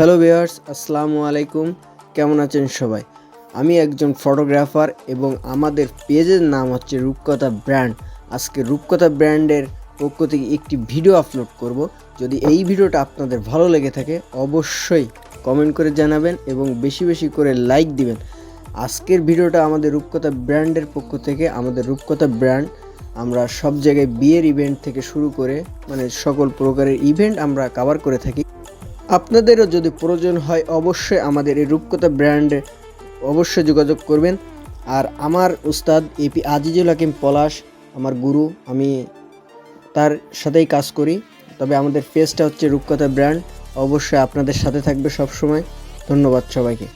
Hello viewers, আসসালামু আলাইকুম। কেমন আছেন সবাই? আমি একজন ফটোগ্রাফার এবং আমাদের পেজের নাম হচ্ছে রূপকথা ব্র্যান্ড। আজকে রূপকথা ব্র্যান্ডের পক্ষ থেকে একটি ভিডিও আপলোড করব। যদি এই ভিডিওটা আপনাদের ভালো লেগে থাকে, অবশ্যই কমেন্ট করে জানাবেন এবং বেশি বেশি করে লাইক দিবেন। আজকের ভিডিওটা আমাদের রূপকথা ব্র্যান্ডের পক্ষ থেকে, আমাদের রূপকথা ব্র্যান্ড। আমরা সব জায়গায় বিয়ের ইভেন্ট থেকে শুরু করে মানে সকল প্রকারের ইভেন্ট আমরা কভার করে থাকি। আপনাদেরও যদি প্রয়োজন হয় অবশ্যই আমাদের এই রূপকথা ব্র্যান্ডে অবশ্যই যোগাযোগ করবেন। আর আমার উস্তাদ এপি আজিজুল হাকিম পলাশ, আমার গুরু, আমি তার সাথেই কাজ করি। তবে আমাদের ফেসটা হচ্ছে রূপকথা ব্র্যান্ড। অবশ্যই আপনাদের সাথে থাকবে সবসময়। ধন্যবাদ সবাইকে।